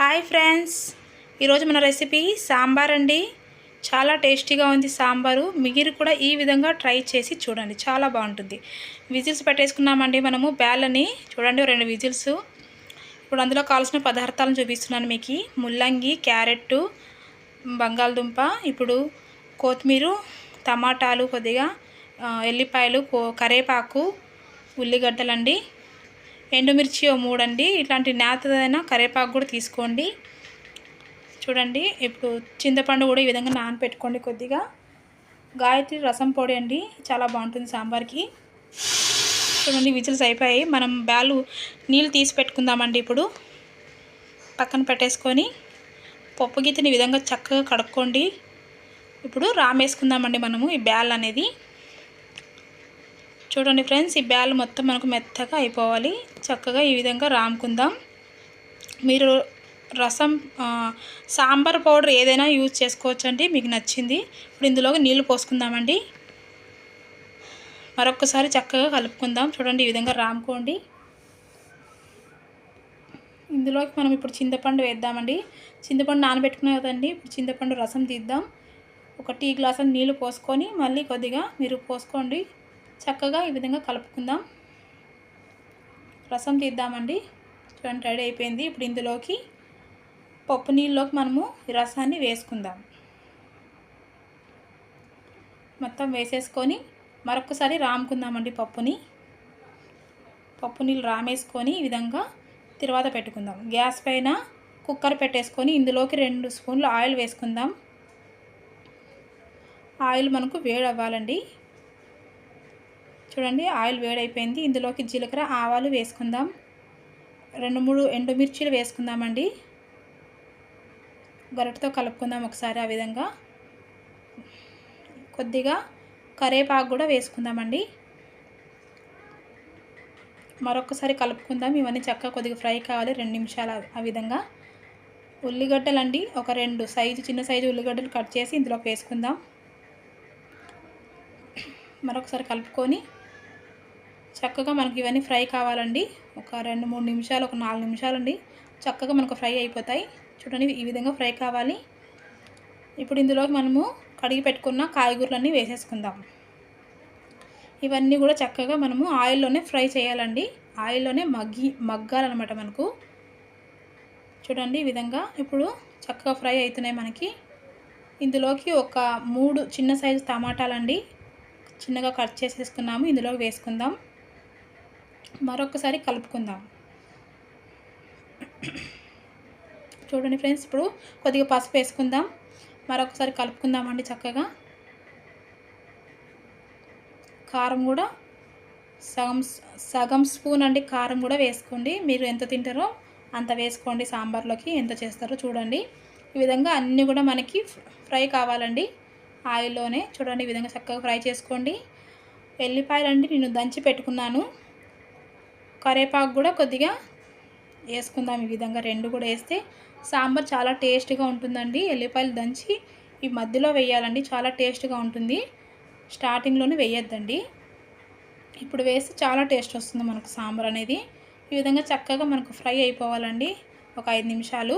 Hi friends. ఈరోజు మన recipe sambar అండి. చాలా టేస్టీగా ఉంది సాంబారు. మీరు కూడా ఈ విధంగా ట్రై చేసి చూడండి. చాలా బాగుంటుంది. విజిల్స్ పెట్టేసుకున్నామండి మనము బ్యాలని. చూడండి రెండు విజిల్స్. ఇప్పుడు అందులో కావాల్సిన పదార్థాలను చూపిస్తున్నాను మీకు. ముల్లంగి క్యారెట్ బంగాళదుంప ఇప్పుడు కొత్తిమీర టమాటాలు కొద్దిగా ఎల్లిపాయలు కరేపాకు ఉల్లిగడ్డలండి. ఎండుమిర్చి ఓ మూడండి. ఇట్లాంటి నేతదైనా కరేపాకు కూడా తీసుకోండి. చూడండి ఇప్పుడు చింతపండు కూడా ఈ విధంగా నానపెట్టుకోండి కొద్దిగా. గాయత్రి రసం పొడి అండి. చాలా బాగుంటుంది సాంబార్కి. చూడండి విజిల్స్ అయిపోయాయి. మనం బ్యాలు నీళ్ళు తీసి పెట్టుకుందామండి ఇప్పుడు. పక్కన పెట్టేసుకొని పప్పు గిత్తని విధంగా చక్కగా కడుక్కోండి. ఇప్పుడు రామేసుకుందామండి మనము ఈ బ్యాల్ అనేది చూడండి ఫ్రెండ్స్ ఈ బ్యాల్ మొత్తం మనకు మెత్తగా అయిపోవాలి. చక్కగా ఈ విధంగా రాముకుందాం. మీరు రసం సాంబార్ పౌడర్ ఏదైనా యూజ్ చేసుకోవచ్చండి మీకు నచ్చింది. ఇప్పుడు ఇందులోకి నీళ్ళు పోసుకుందామండి. మరొకసారి చక్కగా కలుపుకుందాం. చూడండి ఈ విధంగా రాముకోండి. ఇందులోకి మనం ఇప్పుడు చింతపండు వేద్దామండి. చింతపండు నానబెట్టుకున్నాం కదండి ఇప్పుడు చింతపండు రసం తీద్దాం. ఒక టీ గ్లాసు నీళ్ళు పోసుకొని మళ్ళీ కొద్దిగా మీరు పోసుకోండి. చక్కగా ఈ విధంగా కలుపుకుందాం. రసం తీద్దామండి. చూడండి రెడీ అయిపోయింది. ఇప్పుడు ఇందులోకి పప్పు నీళ్ళలోకి మనము రసాన్ని వేసుకుందాం. మొత్తం వేసేసుకొని మరొకసారి రాముకుందామండి పప్పుని. పప్పు నీళ్ళు రామేసుకొని ఈ విధంగా తర్వాత పెట్టుకుందాం. గ్యాస్ పైన కుక్కర్ పెట్టేసుకొని ఇందులోకి రెండు స్పూన్లు ఆయిల్ వేసుకుందాం. ఆయిల్ మనకు వేడి అవ్వాలండి చూడండి ఆయిల్ వేడైపోయింది. ఇందులోకి జీలకర్ర ఆవాలు వేసుకుందాం. రెండు మూడు ఎండుమిర్చీలు వేసుకుందామండి. గరిటతో కలుపుకుందాం ఒకసారి ఆ విధంగా. కొద్దిగా కరేపాకు కూడా వేసుకుందామండి. మరొకసారి కలుపుకుందాం. ఇవన్నీ చక్కగా కొద్దిగా ఫ్రై కావాలి. రెండు నిమిషాలు ఆ- ఆ విధంగా. ఉల్లిగడ్డలు అండి ఒక రెండు సైజు చిన్న సైజు ఉల్లిగడ్డలు కట్ చేసి ఇందులోకి వేసుకుందాం. మరొకసారి కలుపుకొని చక్కగా మనకి ఇవన్నీ ఫ్రై కావాలండి. ఒక రెండు మూడు నిమిషాలు ఒక నాలుగు నిమిషాలండి. చక్కగా మనకు ఫ్రై అయిపోతాయి. చూడండి ఈ విధంగా ఫ్రై కావాలి. ఇప్పుడు ఇందులో మనము కడిగి పెట్టుకున్న కాయగూరలన్నీ వేసేసుకుందాం. ఇవన్నీ కూడా చక్కగా మనము ఆయిల్లోనే ఫ్రై చేయాలండి. ఆయిల్లోనే మగ్గి మగ్గాలన్నమాట మనకు. చూడండి ఈ విధంగా ఇప్పుడు చక్కగా ఫ్రై అవుతున్నాయి మనకి. ఇందులోకి ఒక మూడు చిన్న సైజు టమాటాలండి. చిన్నగా కట్ చేసేసుకున్నాము. ఇందులోకి వేసుకుందాం. మరొకసారి కలుపుకుందాం. చూడండి ఫ్రెండ్స్ ఇప్పుడు కొద్దిగా పసుపు వేసుకుందాం. మరొకసారి కలుపుకుందామండి చక్కగా. కారం కూడా సగం సగం స్పూన్ అండి కారం కూడా వేసుకోండి. మీరు ఎంత తింటారో అంత వేసుకోండి. సాంబార్లోకి ఎంత చేస్తారో చూడండి. ఈ విధంగా అన్నీ కూడా మనకి ఫ్రై కావాలండి ఆయిల్లోనే. చూడండి ఈ విధంగా చక్కగా ఫ్రై చేసుకోండి. ఎల్లిపాయలు అండి నేను దంచి పెట్టుకున్నాను. కరేపాకు కూడా కొద్దిగా వేసుకుందాం ఈ విధంగా. రెండు కూడా వేస్తే సాంబార్ చాలా టేస్ట్గా ఉంటుందండి. ఎల్లిపాయలు దంచి ఈ మధ్యలో వేయాలండి. చాలా టేస్ట్గా ఉంటుంది. స్టార్టింగ్లోనే వేయొద్దండి. ఇప్పుడు వేస్తే చాలా టేస్ట్ వస్తుంది మనకు సాంబార్ అనేది. ఈ విధంగా చక్కగా మనకు ఫ్రై అయిపోవాలండి. ఒక ఐదు నిమిషాలు.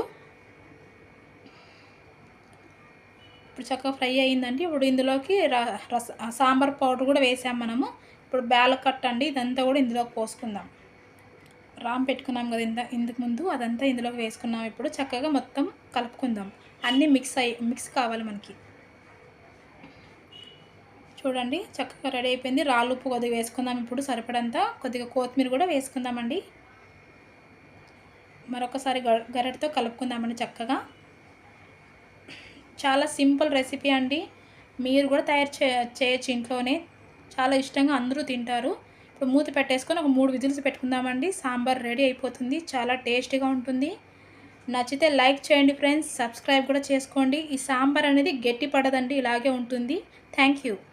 ఇప్పుడు చక్కగా ఫ్రై అయ్యిందండి ఇప్పుడు ఇందులోకి ర- రస సాంబార్ పౌడర్ కూడా వేసాం మనము. ఇప్పుడు బ్యాల కట్టండి ఇదంతా కూడా ఇందులోకి పోసుకుందాం. రామ్ పెట్టుకున్నాం కదా ఇంత ఇందుకు ముందు అదంతా ఇందులోకి వేసుకున్నాం. ఇప్పుడు చక్కగా మొత్తం కలుపుకుందాం. అన్నీ మిక్స్ అయ్యి మిక్స్ కావాలి మనకి. చూడండి చక్కగా రెడీ అయిపోయింది. రాళ్ళు ఉప్పు కొద్దిగా వేసుకుందాం ఇప్పుడు సరిపడంతా. కొద్దిగా కొత్తిమీర కూడా వేసుకుందామండి. మరొకసారి గ గరిటతో కలుపుకుందామండి చక్కగా. చాలా సింపుల్ రెసిపీ అండి. మీరు కూడా తయారు చే చేయొచ్చు ఇంట్లోనే. చాలా ఇష్టంగా అందరూ తింటారు. ఇప్పుడు మూత పెట్టేసుకొని ఒక మూడు విజిల్స్ పెట్టుకుందామండి. సాంబార్ రెడీ అయిపోతుంది. చాలా టేస్టీగా ఉంటుంది. నచ్చితే లైక్ చేయండి ఫ్రెండ్స్. సబ్స్క్రైబ్ కూడా చేసుకోండి. ఈ సాంబార్ అనేది గట్టి పడదండి. ఇలాగే ఉంటుంది. Thank you.